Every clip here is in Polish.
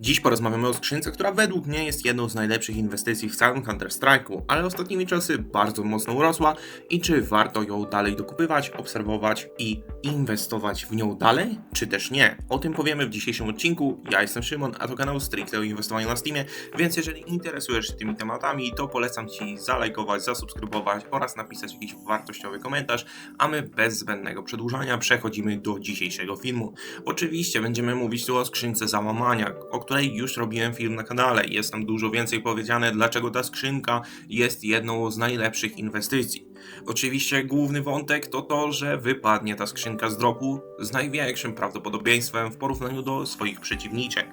Dziś porozmawiamy o skrzynce, która według mnie jest jedną z najlepszych inwestycji w całym Counter-Strike'u, ale ostatnimi czasy bardzo mocno urosła i czy warto ją dalej dokupywać, obserwować i inwestować w nią dalej, czy też nie. O tym powiemy w dzisiejszym odcinku. Ja jestem Szymon, a to kanał stricte o inwestowaniu na Steamie, więc jeżeli interesujesz się tymi tematami, to polecam Ci zalajkować, zasubskrybować oraz napisać jakiś wartościowy komentarz, a my bez zbędnego przedłużania przechodzimy do dzisiejszego filmu. Oczywiście będziemy mówić tu o skrzynce załamania, o której już robiłem film na kanale. Jest tam dużo więcej powiedziane, dlaczego ta skrzynka jest jedną z najlepszych inwestycji. Oczywiście główny wątek to to, że wypadnie ta skrzynka z dropu z największym prawdopodobieństwem w porównaniu do swoich przeciwniczek.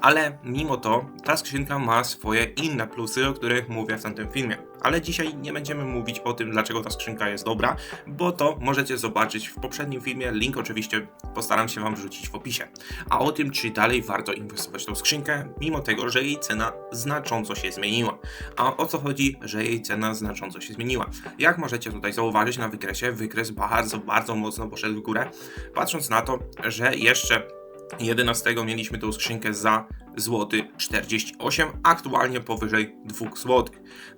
Ale mimo to ta skrzynka ma swoje inne plusy, o których mówię w tamtym filmie. Ale dzisiaj nie będziemy mówić o tym, dlaczego ta skrzynka jest dobra, bo to możecie zobaczyć w poprzednim filmie. Link oczywiście postaram się Wam wrzucić w opisie. A o tym, czy dalej warto inwestować w tą skrzynkę, mimo tego, że jej cena znacząco się zmieniła. A o co chodzi, że jej cena znacząco się zmieniła? Jak możecie tutaj zauważyć na wykresie, wykres bardzo, bardzo mocno poszedł w górę, patrząc na to, że jeszcze 11 mieliśmy tą skrzynkę za złoty 48, aktualnie powyżej 2 zł.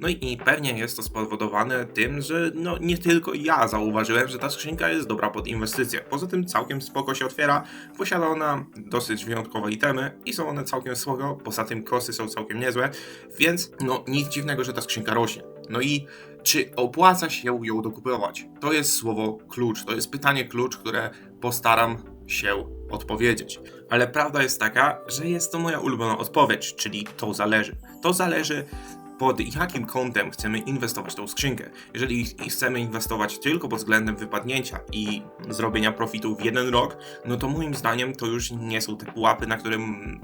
No i, pewnie jest to spowodowane tym, że no nie tylko ja zauważyłem, że ta skrzynka jest dobra pod inwestycje. Poza tym całkiem spoko się otwiera, posiada ona dosyć wyjątkowe itemy i są one całkiem spoko, poza tym kosy są całkiem niezłe, więc no nic dziwnego, że ta skrzynka rośnie. No i czy opłaca się ją dokupywać? To jest słowo klucz, to jest pytanie klucz, które postaram się odpowiedzieć. Ale prawda jest taka, że jest to moja ulubiona odpowiedź, czyli to zależy. To zależy pod jakim kątem chcemy inwestować tą skrzynkę. Jeżeli chcemy inwestować tylko pod względem wypadnięcia i zrobienia profitu w jeden rok, no to moim zdaniem to już nie są te pułapy, na którym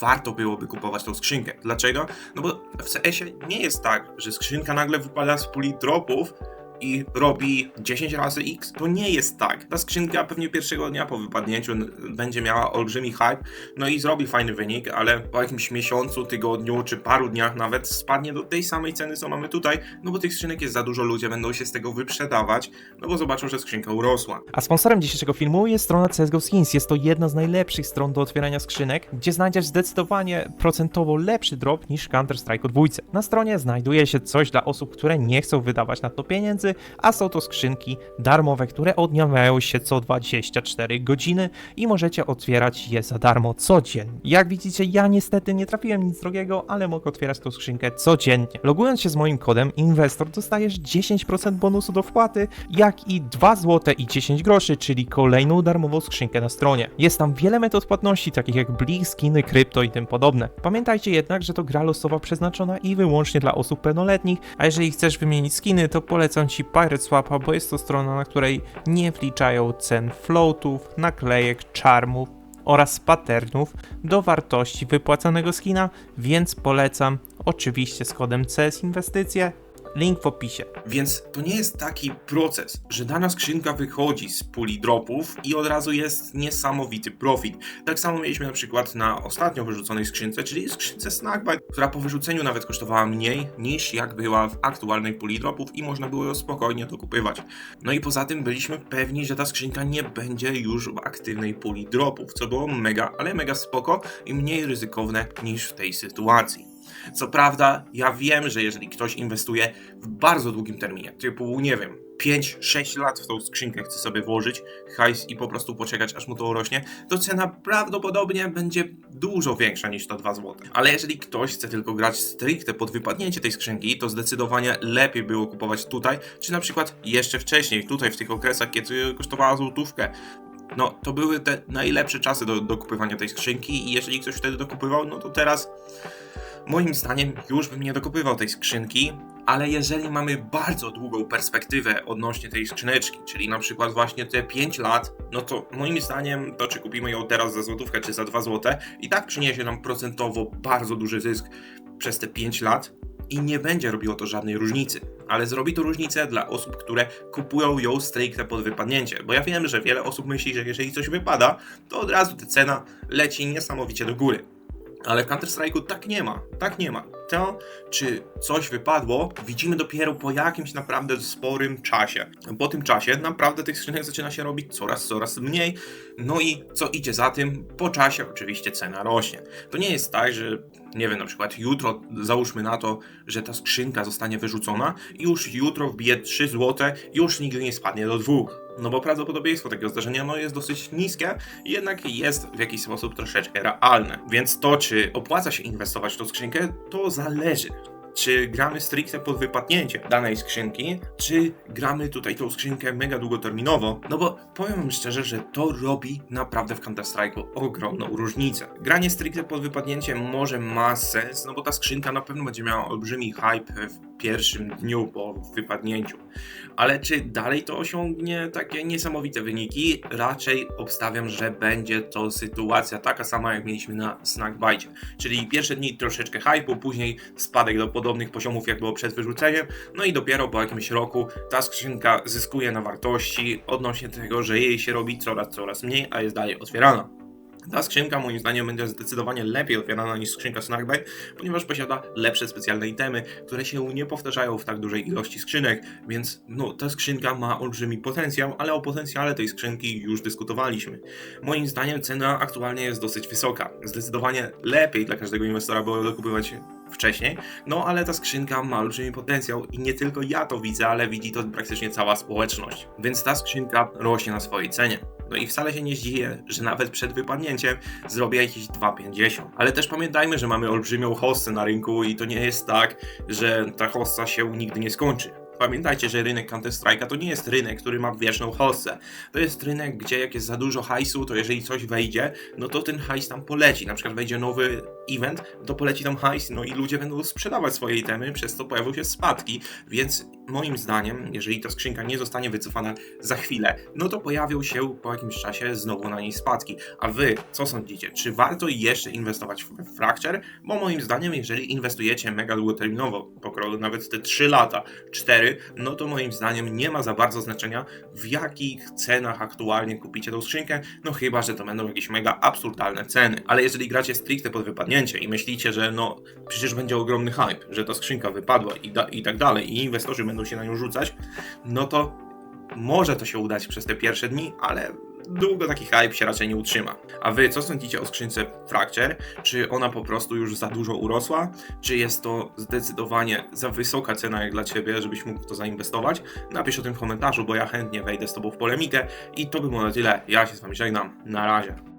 warto byłoby kupować tą skrzynkę. Dlaczego? No bo w CS-ie nie jest tak, że skrzynka nagle wypada z puli dropów i robi 10 razy X. To nie jest tak. Ta skrzynka pewnie pierwszego dnia po wypadnięciu będzie miała olbrzymi hype, no i zrobi fajny wynik, ale po jakimś miesiącu, tygodniu czy paru dniach nawet spadnie do tej samej ceny, co mamy tutaj, no bo tych skrzynek jest za dużo, ludzie będą się z tego wyprzedawać, no bo zobaczą, że skrzynka urosła. A sponsorem dzisiejszego filmu jest strona CSGO Skins. Jest to jedna z najlepszych stron do otwierania skrzynek, gdzie znajdziesz zdecydowanie procentowo lepszy drop niż Counter-Strike 2. Na stronie znajduje się coś dla osób, które nie chcą wydawać na to pieniędzy, a są to skrzynki darmowe, które odnawiają się co 24 godziny i możecie otwierać je za darmo codziennie. Jak widzicie, ja niestety nie trafiłem nic drogiego, ale mogę otwierać tą skrzynkę codziennie. Logując się z moim kodem Investor dostajesz 10% bonusu do wpłaty, jak i 2 zł i 10 groszy, czyli kolejną darmową skrzynkę na stronie. Jest tam wiele metod płatności, takich jak Blik, skiny, krypto i tym podobne. Pamiętajcie jednak, że to gra losowa przeznaczona i wyłącznie dla osób pełnoletnich, a jeżeli chcesz wymienić skiny, to polecam Ci Pirate Swapa, bo jest to strona, na której nie wliczają cen floatów, naklejek, charmów oraz patternów do wartości wypłacanego skina, więc polecam oczywiście z kodem CS Inwestycje Link w opisie. Więc to nie jest taki proces, że dana skrzynka wychodzi z puli dropów i od razu jest niesamowity profit. Tak samo mieliśmy na przykład na ostatnio wyrzuconej skrzynce, czyli skrzynce Snackbite, która po wyrzuceniu nawet kosztowała mniej niż jak była w aktualnej puli dropów i można było ją spokojnie dokupywać. No i poza tym byliśmy pewni, że ta skrzynka nie będzie już w aktywnej puli dropów, co było mega, ale mega spoko i mniej ryzykowne niż w tej sytuacji. Co prawda, ja wiem, że jeżeli ktoś inwestuje w bardzo długim terminie, typu, nie wiem, 5-6 lat w tą skrzynkę chce sobie włożyć hajs i po prostu poczekać, aż mu to urośnie, to cena prawdopodobnie będzie dużo większa niż to 2 zł. Ale jeżeli ktoś chce tylko grać stricte pod wypadnięcie tej skrzynki, to zdecydowanie lepiej było kupować tutaj, czy na przykład jeszcze wcześniej, tutaj w tych okresach, kiedy kosztowała złotówkę, no to były te najlepsze czasy do, do kupywania tej skrzynki i jeżeli ktoś wtedy dokupywał, no to teraz moim zdaniem już bym nie dokupywał tej skrzynki, ale jeżeli mamy bardzo długą perspektywę odnośnie tej skrzyneczki, czyli na przykład właśnie te 5 lat, no to moim zdaniem to czy kupimy ją teraz za złotówkę czy za 2 złote i tak przyniesie nam procentowo bardzo duży zysk przez te 5 lat i nie będzie robiło to żadnej różnicy. Ale zrobi to różnicę dla osób, które kupują ją stricte pod wypadnięcie. Bo ja wiem, że wiele osób myśli, że jeżeli coś wypada, to od razu ta cena leci niesamowicie do góry. Ale w Counter-Strike'u tak nie ma, tak nie ma. To, czy coś wypadło, widzimy dopiero po jakimś naprawdę sporym czasie. Po tym czasie naprawdę tych skrzynek zaczyna się robić coraz, coraz mniej. No i co idzie za tym? Po czasie oczywiście cena rośnie. To nie jest tak, że nie wiem, na przykład jutro, załóżmy na to, że ta skrzynka zostanie wyrzucona i już jutro wbije 3 zł i już nigdy nie spadnie do dwóch. No bo prawdopodobieństwo takiego zdarzenia no, jest dosyć niskie, jednak jest w jakiś sposób troszeczkę realne. Więc to, czy opłaca się inwestować w tą skrzynkę, to zależy. Czy gramy stricte pod wypadnięcie danej skrzynki, czy gramy tutaj tą skrzynkę mega długoterminowo? No bo powiem szczerze, że to robi naprawdę w Counter-Strike'u ogromną różnicę. Granie stricte pod wypadnięcie może ma sens, no bo ta skrzynka na pewno będzie miała olbrzymi hype w pierwszym dniu po wypadnięciu. Ale czy dalej to osiągnie takie niesamowite wyniki? Raczej obstawiam, że będzie to sytuacja taka sama, jak mieliśmy na Snackbite. Czyli pierwsze dni troszeczkę hype'u, później spadek do podobnych poziomów, jak było przed wyrzuceniem, no i dopiero po jakimś roku ta skrzynka zyskuje na wartości odnośnie tego, że jej się robi coraz, coraz mniej, a jest dalej otwierana. Ta skrzynka moim zdaniem będzie zdecydowanie lepiej otwierana niż skrzynka Snackbite, ponieważ posiada lepsze specjalne itemy, które się nie powtarzają w tak dużej ilości skrzynek, więc no, ta skrzynka ma olbrzymi potencjał, ale o potencjale tej skrzynki już dyskutowaliśmy. Moim zdaniem cena aktualnie jest dosyć wysoka. Zdecydowanie lepiej dla każdego inwestora było dokupywać wcześniej, no ale ta skrzynka ma olbrzymi potencjał i nie tylko ja to widzę, ale widzi to praktycznie cała społeczność. Więc ta skrzynka rośnie na swojej cenie. No i wcale się nie zdziwię, że nawet przed wypadnięciem zrobię jakieś 2,50. Ale też pamiętajmy, że mamy olbrzymią hossę na rynku i to nie jest tak, że ta hossa się nigdy nie skończy. Pamiętajcie, że rynek Counter-Strike'a to nie jest rynek, który ma wieczną hossę. To jest rynek, gdzie jak jest za dużo hajsu, to jeżeli coś wejdzie, no to ten hajs tam poleci. Na przykład wejdzie nowy event, to poleci tam hajs, no i ludzie będą sprzedawać swoje itemy, przez to pojawią się spadki, więc moim zdaniem, jeżeli ta skrzynka nie zostanie wycofana za chwilę, no to pojawią się po jakimś czasie znowu na niej spadki. A wy, co sądzicie? Czy warto jeszcze inwestować w Fracture? Bo moim zdaniem, jeżeli inwestujecie mega długoterminowo, pokroju nawet te 3 lata, 4, no to moim zdaniem nie ma za bardzo znaczenia, w jakich cenach aktualnie kupicie tą skrzynkę, no chyba, że to będą jakieś mega absurdalne ceny. Ale jeżeli gracie stricte pod wypadnięcie i myślicie, że no przecież będzie ogromny hype, że ta skrzynka wypadła i, da, i tak dalej, i inwestorzy będą się na nią rzucać, no to może to się udać przez te pierwsze dni, ale długo taki hype się raczej nie utrzyma. A wy co sądzicie o skrzynce Fracture? Czy ona po prostu już za dużo urosła? Czy jest to zdecydowanie za wysoka cena jak dla ciebie, żebyś mógł w to zainwestować? Napisz o tym w komentarzu, bo ja chętnie wejdę z tobą w polemikę. I to by było na tyle. Ja się z wami żegnam. Na razie.